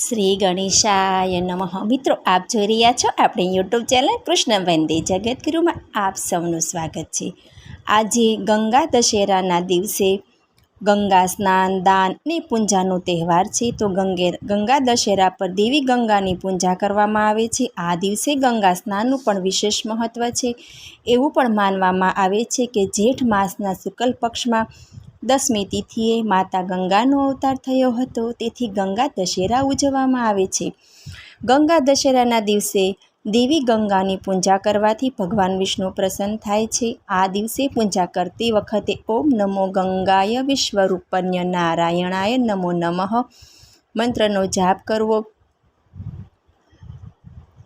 શ્રી ગણેશાય નમઃ. મિત્રો, આપ જોઈ રહ્યા છો આપણી યુટ્યુબ ચેનલ કૃષ્ણ વંદે જગતગુરુમાં આપ સૌનું સ્વાગત છે. આજે ગંગા દશેરાના દિવસે ગંગા સ્નાન, દાન અને પૂજાનો તહેવાર છે. તો ગંગે, ગંગા દશેરા પર દેવી ગંગાની પૂજા કરવામાં આવે છે. આ દિવસે ગંગા સ્નાનનું પણ વિશેષ મહત્ત્વ છે. એવું પણ માનવામાં આવે છે કે જેઠ માસના શુક્લ પક્ષમાં દસમી તિથિએ માતા ગંગાનો અવતાર થયો હતો. તેથી ગંગા દશેરા ઉજવવામાં આવે છે. ગંગા દશેરાના દિવસે દેવી ગંગાની પૂજા કરવાથી ભગવાન વિષ્ણુ પ્રસન્ન થાય છે. આ દિવસે પૂજા કરતી વખતે ઓમ નમો ગંગાય વિશ્વરૂપન્ય નારાયણાય નમો નમઃ મંત્રનો જાપ કરવો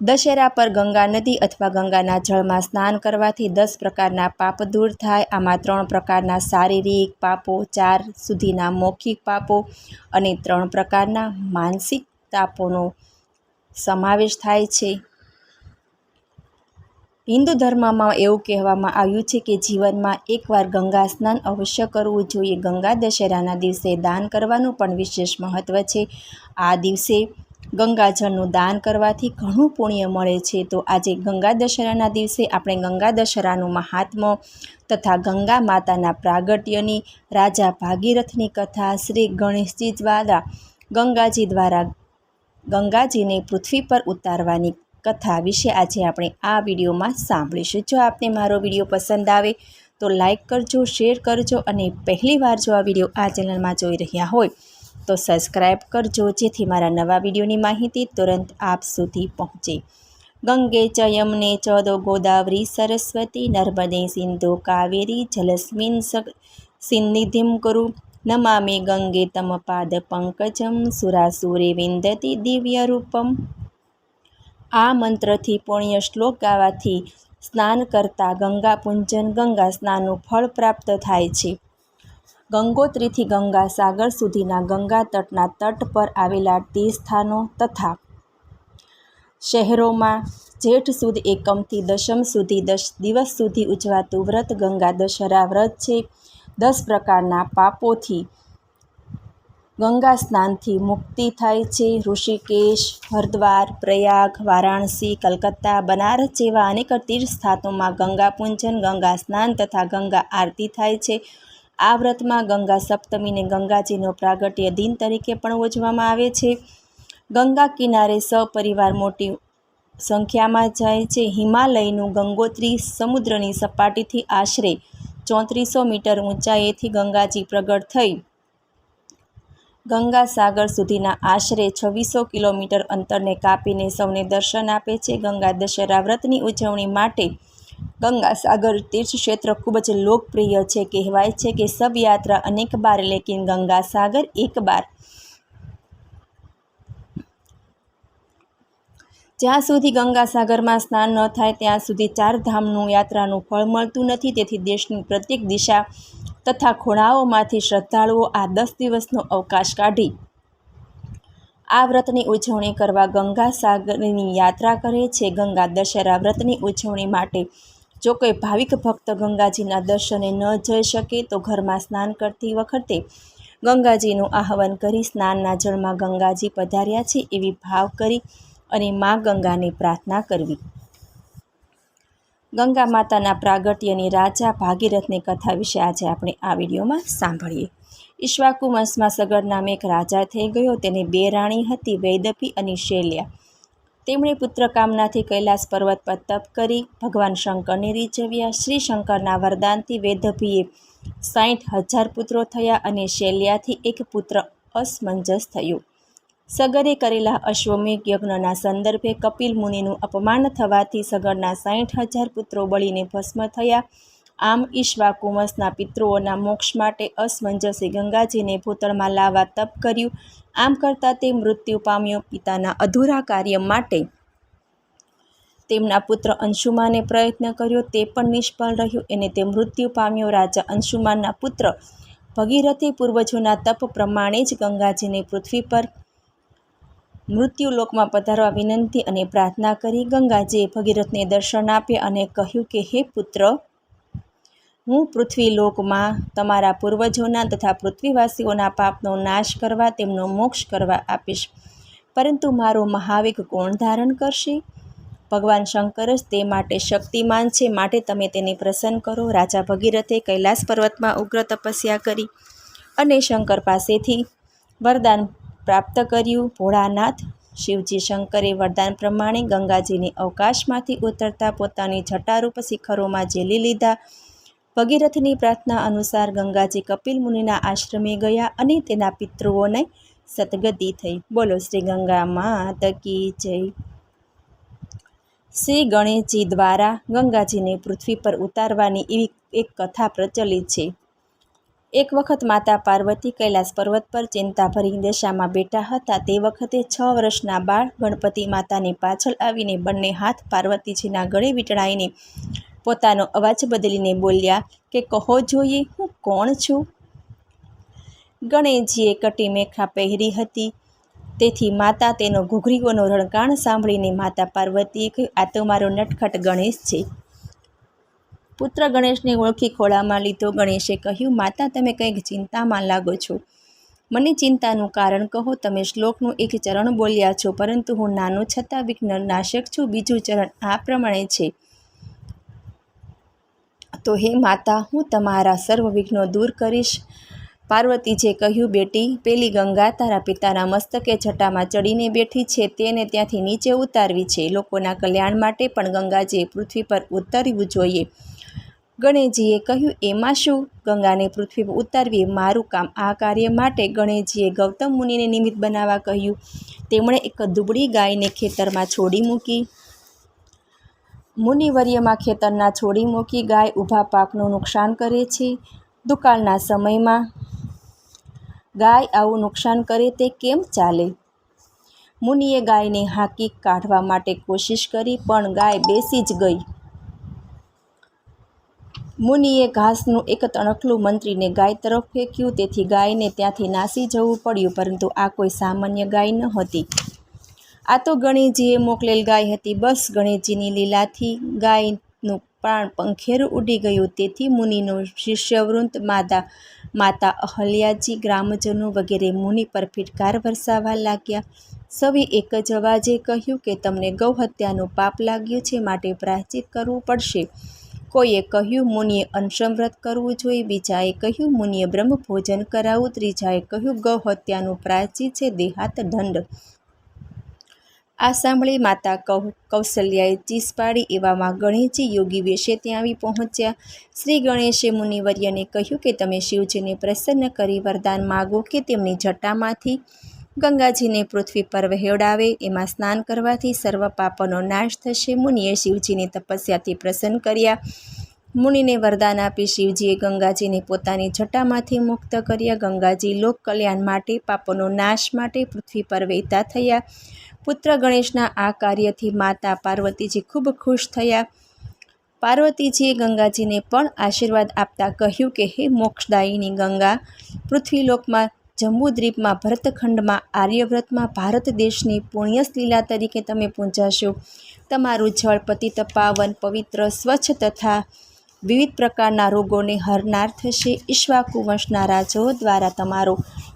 દશેરા પર ગંગા નદી અથવા ગંગાના જળમાં સ્નાન કરવાથી દસ પ્રકારના પાપ દૂર થાય. આમાં ત્રણ પ્રકારના શારીરિક પાપો, ચાર સુધીના મૌખિક પાપો અને ત્રણ પ્રકારના માનસિક તાપોનો સમાવેશ થાય છે. હિન્દુ ધર્મમાં એવું કહેવામાં આવ્યું છે કે જીવનમાં એકવાર ગંગા સ્નાન અવશ્ય કરવું જોઈએ. ગંગા દશેરાના દિવસે દાન કરવાનું પણ વિશેષ મહત્ત્વ છે. આ દિવસે ગંગાજળનું દાન કરવાથી ઘણું પુણ્ય મળે છે. તો આજે ગંગા દશેરાના દિવસે આપણે ગંગા દશેરાનું મહાત્મ્ય તથા ગંગા માતાના પ્રાગટ્યની, રાજા ભાગીરથની કથા, શ્રી ગણેશજી દ્વારા, ગંગાજી દ્વારા ગંગાજીને પૃથ્વી પર ઉતારવાની કથા વિશે આજે આપણે આ વિડીયોમાં સાંભળીશું. જો આપને મારો વીડિયો પસંદ આવે તો લાઈક કરજો, શેર કરજો અને પહેલીવાર જો આ વીડિયો આ ચેનલમાં જોઈ રહ્યા હોય તો સબસ્ક્રાઈબ કરજો, જેથી મારા નવા વિડીયોની માહિતી તુરંત આપ સુધી પહોંચે. ગંગે ચ યમને ચૌદો ગોદાવરી સરસ્વતી, નર્મદે સિંધુ કાવેરી, જલસ્મિન સિન્નિધિમ કરુ. નમામે ગંગે તમ પાદ પંકજમ, સુરાસુરે વિંદતી દિવ્ય રૂપમ. આ મંત્રથી પુણ્ય શ્લોક ગાવાથી સ્નાન કરતાં ગંગા પૂંજન ગંગા સ્નાનનું ફળ પ્રાપ્ત થાય છે. ગંગોત્રીથી ગંગા સાગર સુધીના ગંગા તટના તટ પર આવેલા તીર્થસ્થાનો તથા શહેરોમાં જેઠ સુદ એકમથી દશમ સુધી દસ દિવસ સુધી ઉજવાતું વ્રત ગંગા દશહરા વ્રત છે. દસ પ્રકારના પાપોથી ગંગા સ્નાનથી મુક્તિ થાય છે. ઋષિકેશ, હરિદ્વાર, પ્રયાગ, વારાણસી, કલકત્તા, બનારસ જેવા અનેક તીર્થસ્થાનોમાં ગંગા પૂંજન, ગંગા સ્નાન તથા ગંગા આરતી થાય છે. આ વ્રતમાં ગંગા સપ્તમીને ગંગાજીનો પ્રાગટ્ય દિન તરીકે પણ ઉજવવામાં આવે છે. ગંગા કિનારે સપરિવાર મોટી સંખ્યામાં જાય છે. હિમાલયનું ગંગોત્રી સમુદ્રની સપાટીથી આશરે ચોત્રીસો મીટર ઊંચાઈએથી ગંગાજી પ્રગટ થઈ. ગંગા સાગર સુધીના આશરે છવ્વીસો કિલોમીટર અંતરને કાપીને સૌને દર્શન આપે છે. ગંગા દશેરા વ્રતની ઉજવણી માટે ગંગા સાગર તીર્થક્ષેત્ર ખૂબ જ લોકપ્રિય છે, કહેવાય છે કે સબ યાત્રા અનેક બાર, લેકિન ગંગા સાગર એક બાર. જ્યાં સુધી ગંગાસાગરમાં સ્નાન ન થાય, ત્યાં સુધી ચાર ધામનું યાત્રાનું ફળ મળતું નથી. તેથી દેશની પ્રત્યેક દિશા તથા ખૂણાઓમાંથી શ્રદ્ધાળુઓ આ દસ દિવસનો અવકાશ કાઢી આ વ્રતની ઉજવણી કરવા ગંગા સાગરની યાત્રા કરે છે. ગંગા દશેરા વ્રતની ઉજવણી માટે જો કોઈ ભાવિક ભક્ત ગંગાજીના દર્શને ન જઈ શકે તો ઘરમાં સ્નાન કરતી વખતે ગંગાજીનું આહવાન કરી સ્નાનના જળમાં ગંગાજી પધાર્યા છે એવી ભાવ કરી અને મા ગંગાને પ્રાર્થના કરવી. ગંગા માતાના પ્રાગટ્યની રાજા ભાગીરથની કથા વિશે આજે આપણે આ વિડીયોમાં સાંભળીએ. ઈશ્વાકુ વંશમાં સગર નામે એક રાજા થઈ ગયો. તેને બે રાણી હતી, વૈદપી અને શૈલ્યા. તેમણે પુત્ર કામનાથી કૈલાસ પર્વત પર તપ કરી, ભગવાન શંકરને રીઝવ્યા શ્રી શંકરના વરદાનથી વૈદભીએ સાઠ હજાર પુત્રો થયા અને શૈલ્યાથી એક પુત્ર અસમંજસ થયું. સગરે કરેલા અશ્વમેઘ યજ્ઞના સંદર્ભે કપિલ મુનિનું અપમાન થવાથી સગરના સાઠ હજાર પુત્રો બળીને ભસ્મ થયા. આમ ઈશ્વાકુમસના પિતૃઓના મોક્ષ માટે અસમંજસે ગંગાજીને ભૂતળમાં લાવવા તપ કર્યું. આમ કરતાં તે મૃત્યુ પામ્યો પિતાના અધૂરા કાર્ય માટે. તેમના પુત્ર અંશુમાને પ્રયત્ન કર્યો, તે પણ નિષ્ફળ રહ્યો. એને તે મૃત્યુ પામ્યો. રાજા અંશુમાનના પુત્ર ભગીરથે પૂર્વજોના તપ પ્રમાણે જ ગંગાજીને પૃથ્વી પર મૃત્યુલોકમાં પધારવા વિનંતી અને પ્રાર્થના કરી ગંગાજીએ ભગીરથને દર્શન આપ્યા અને કહ્યું કે, હે પુત્ર, હું પૃથ્વીલોકમાં તમારા પૂર્વજોના તથા પૃથ્વીવાસીઓના પાપનો નાશ કરવા, તેમનો મોક્ષ કરવા આપીશ. પરંતુ મારો મહાવેગ કોણ ધારણ કરશે? ભગવાન શંકર જ તે માટે શક્તિમાન છે. માટે તમે તેને પ્રસન્ન કરો. રાજા ભગીરથે કૈલાસ પર્વતમાં ઉગ્ર તપસ્યા કરી અને શંકર પાસેથી વરદાન પ્રાપ્ત કર્યું. ભોળાનાથ શિવજી શંકરે વરદાન પ્રમાણે ગંગાજીને અવકાશમાંથી ઉતરતા પોતાની જટારૂપ શિખરોમાં ઝેલી લીધા. ભગીરથની પ્રાર્થના અનુસાર ગંગાજી કપિલ મુનિના આશ્રમે ગયા અને તેના પિતૃઓને સદગતિ થઈ. બોલો શ્રી ગંગા માત કી જય. શ્રી ગણેશજી દ્વારા ગંગાજીને પૃથ્વી પર ઉતારવાની એવી એક કથા પ્રચલિત છે. એક વખત માતા પાર્વતી કૈલાસ પર્વત પર ચિંતાભરી દશામાં બેઠા હતા. તે વખતે છ વર્ષના બાળ ગણપતિ માતાની પાછળ આવીને બંને હાથ પાર્વતીજીના ગળે વીંટળાઈને પોતાનો અવાજ બદલીને બોલ્યા કે, કહો જોઈએ, હું કોણ છું? ગણેશજીએ કટી મેખા પહેરી હતી. તેથી માતા તેનો ઘૂઘરીઓનો રણકાણ સાંભળીને માતા પાર્વતીએ કહ્યું, આ તો મારો નટખટ ગણેશ છે. પુત્ર ગણેશને ઓળખી ખોળામાં લીધો ગણેશે કહ્યું, માતા, તમે કંઈક ચિંતામાં લાગો છો. મને ચિંતાનું કારણ કહો, તમે શ્લોકનું એક ચરણ બોલ્યા છો, પરંતુ હું નાનો છતાં વિઘ્ન નાશક છું. બીજું ચરણ આ પ્રમાણે છે. તો હે માતા, હું તમારા સર્વ વિઘ્નો દૂર કરીશ. પાર્વતીજીએ કહ્યું, બેટી, પેલી ગંગા તારા પિતાના મસ્તકે છટામાં ચડીને બેઠી છે, તેને ત્યાંથી નીચે ઉતારવી છે. લોકોના કલ્યાણ માટે પણ ગંગાજીએ પૃથ્વી પર ઉતરવું જોઈએ. ગણેશજીએ કહ્યું, એમાં શું? ગંગાને પૃથ્વી પર ઉતારવી મારું કામ. આ કાર્ય માટે ગણેશજીએ ગૌતમ મુનિને નિમિત્ત બનાવવા કહ્યું. તેમણે એક દુબળી ગાયને ખેતરમાં છોડી મૂકી. મુનિવર્યમાં ખેતરના છોડી મૂકી ગાય ઊભા પાકનું નુકસાન કરે છે. દુકાળના સમયમાં ગાય આવું નુકસાન કરે તે કેમ ચાલે? મુનિએ ગાયને હાંકી કાઢવા માટે કોશિશ કરી, પણ ગાય બેસી જ ગઈ. મુનિએ ઘાસનું એક તણખલું મંત્રીને ગાય તરફ ફેંક્યું. તેથી ગાયને ત્યાંથી નાસી જવું પડ્યું, પરંતુ આ કોઈ સામાન્ય ગાય ન હતી. આ તો ગણેશજીએ મોકલેલ ગાય હતી. બસ, ગણેશજીની લીલાથી ગાયનું પ્રાણ પંખેરું ઉડી ગયું. તેથી મુનિનું શિષ્યવૃંદ માતા માતા અહલ્યાજી, ગ્રામજનો વગેરે મુનિ પર ફિટકાર વરસાવવા લાગ્યા. સવે એક જ અવાજે કહ્યું કે, તમને ગૌ હત્યાનું પાપ લાગ્યું છે, માટે પ્રાયશ્ચિત કરવું પડશે. કોઈએ કહ્યું, મુનિએ અનશમવ્રત કરવું જોઈએ, બીજાએ કહ્યું, મુનિએ બ્રહ્મ ભોજન કરાવવું ત્રીજાએ કહ્યું, ગૌ હત્યાનું પ્રાચી છે, દેહાત દંડ આ સાંભળી માતા કૌ, કૌશલ્યાએ ચીસ પાડી એવામાં ગણેશજી યોગી વેશે ત્યાં આવી પહોંચ્યા. શ્રી ગણેશે મુનિવર્યને કહ્યું કે, તમે શિવજીને પ્રસન્ન કરી વરદાન માગો કે તેમની જટામાંથી ગંગાજીને પૃથ્વી પર વહેવડાવે, એમાં સ્નાન કરવાથી સર્વ પાપોનો નાશ થશે. મુનિએ શિવજીની તપસ્યાથી પ્રસન્ન કર્યા. મુનિને વરદાન આપી શિવજીએ ગંગાજીને પોતાની જટામાંથી મુક્ત કર્યા. ગંગાજી લોક કલ્યાણ માટે, પાપોનો નાશ માટે પૃથ્વી પર વહેતા થયા. પુત્ર ગણેશના આ કાર્યથી માતા પાર્વતીજી ખૂબ ખુશ થયા. પાર્વતીજીએ ગંગાજીને પણ આશીર્વાદ આપતા કહ્યું કે, હે મોક્ષદાયીની ગંગા, પૃથ્વીલોકમાં જંબુદ્વીપમાં ભરતખંડમાં આર્યવ્રતમાં ભારત દેશની પુણ્યશલીલા તરીકે તમે પૂંજાશો. તમારું જળ પતિત પાવન પવિત્ર, સ્વચ્છ તથા વિવિધ પ્રકારના રોગોને હરનાર થશે. ઈશ્વાકુ વંશના રાજાઓ દ્વારા તમારો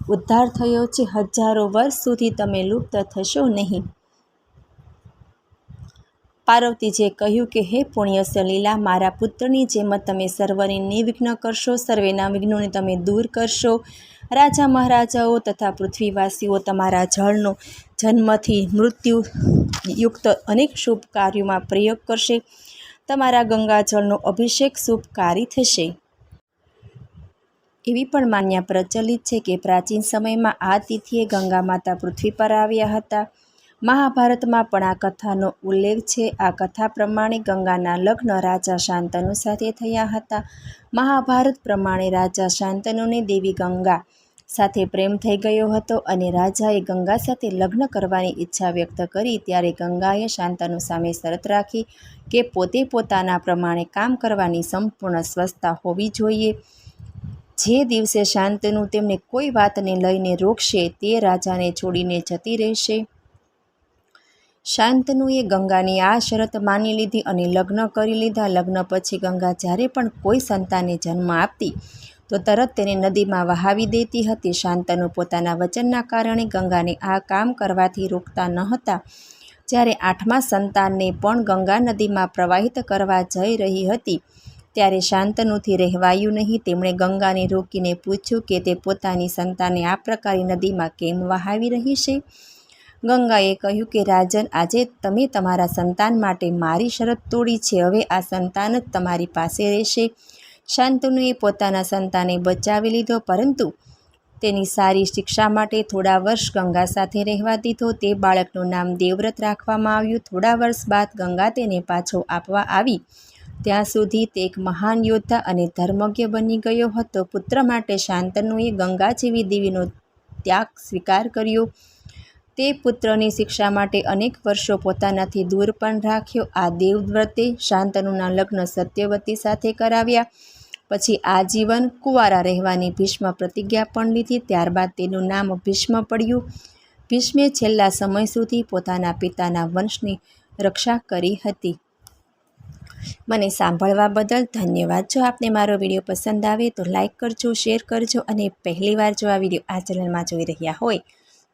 ઉદ્ધાર થયો છે. હજારો વર્ષ સુધી તમે લુપ્ત થશો નહીં. પાર્વતીજીએ કહ્યું કે, હે પુણ્ય સલીલા મારા પુત્રની જેમ તમે સર્વને નિર્વિઘ્ન કરશો, સર્વેના વિઘ્નોને તમે દૂર કરશો. રાજા મહારાજાઓ તથા પૃથ્વીવાસીઓ તમારા જળનો જન્મથી મૃત્યુ યુક્ત અનેક શુભ કાર્યોમાં પ્રયોગ કરશે. તમારા ગંગાજળનો અભિષેક શુભકારી થશે. એવી પણ માન્યા પ્રચલિત છે કે પ્રાચીન સમયમાં આ તિથિએ ગંગા માતા પૃથ્વી પર આવ્યા હતા. મહાભારતમાં પણ આ કથાનો ઉલ્લેખ છે. આ કથા પ્રમાણે ગંગાના લગ્ન રાજા શાંતનુ સાથે થયા હતા. મહાભારત પ્રમાણે રાજા શાંતનુને દેવી ગંગા સાથે પ્રેમ થઈ ગયો હતો અને રાજાએ ગંગા સાથે લગ્ન કરવાની ઈચ્છા વ્યક્ત કરી ત્યારે ગંગાએ શાંતનુ સામે શરત રાખી કે પોતે પોતાના પ્રમાણે કામ કરવાની સંપૂર્ણ સ્વસ્થતા હોવી જોઈએ. જે દિવસે શાંતનુ તેમને કોઈ વાતને લઈને રોકશે તે રાજાને છોડીને જતી રહેશે. શાંતનુએ ગંગાની આ શરત માની લીધી અને લગ્ન કરી લીધા. લગ્ન પછી ગંગા જ્યારે પણ કોઈ સંતાનને જન્મ આપતી, તો તરત તેને નદીમાં વહાવી દેતી હતી. શાંતનુ પોતાના વચનના કારણે ગંગાને આ કામ કરવાથી રોકતા ન હતા. જ્યારે આઠમા સંતાનને પણ ગંગા નદીમાં પ્રવાહિત કરવા જઈ રહી હતી, ત્યારે શાંતનુથી રહેવાયું નહીં. તેમણે ગંગાને રોકીને પૂછ્યું કે તે પોતાની સંતાનને આ પ્રકારે નદીમાં કેમ વહાવી રહી છે? ગંગાએ કહ્યું કે, રાજન, આજે તમે તમારા સંતાન માટે મારી શરત તોડી છે. હવે આ સંતાન જ તમારી પાસે રહેશે. શાંતનુએ પોતાના સંતાને બચાવી લીધો, પરંતુ તેની સારી શિક્ષા માટે થોડા વર્ષ ગંગા સાથે રહેવા દીધો. તે બાળકનું નામ દેવવ્રત રાખવામાં આવ્યું. થોડા વર્ષ બાદ ગંગા તેને પાછો આપવા આવી. ત્યાં સુધી તે એક મહાન યોદ્ધા અને ધર્મજ્ઞ બની ગયો હતો. પુત્ર માટે શાંતનુએ ગંગા જેવી દેવીનો ત્યાગ સ્વીકાર કર્યો. તે પુત્રની શિક્ષા માટે અનેક વર્ષો પોતાનાથી દૂર પણ રાખ્યો. આ દેવવ્રતે શાંતનુના લગ્ન સત્યવતી સાથે કરાવ્યા. પછી આજીવન કુંવારા રહેવાની ભીષ્મ પ્રતિજ્ઞા પણ લીધી. ત્યારબાદ તેનું નામ ભીષ્મ પડ્યું. ભીષ્મે છેલ્લા સમય સુધી પોતાના પિતાના વંશની રક્ષા કરી હતી. મને સાંભળવા બદલ ધન્યવાદ. જો આપને મારો વીડિયો પસંદ આવે તો લાઇક કરજો, શેર કરજો અને પહેલીવાર જો આ વીડિયો આ ચેનલમાં જોઈ રહ્યા હોય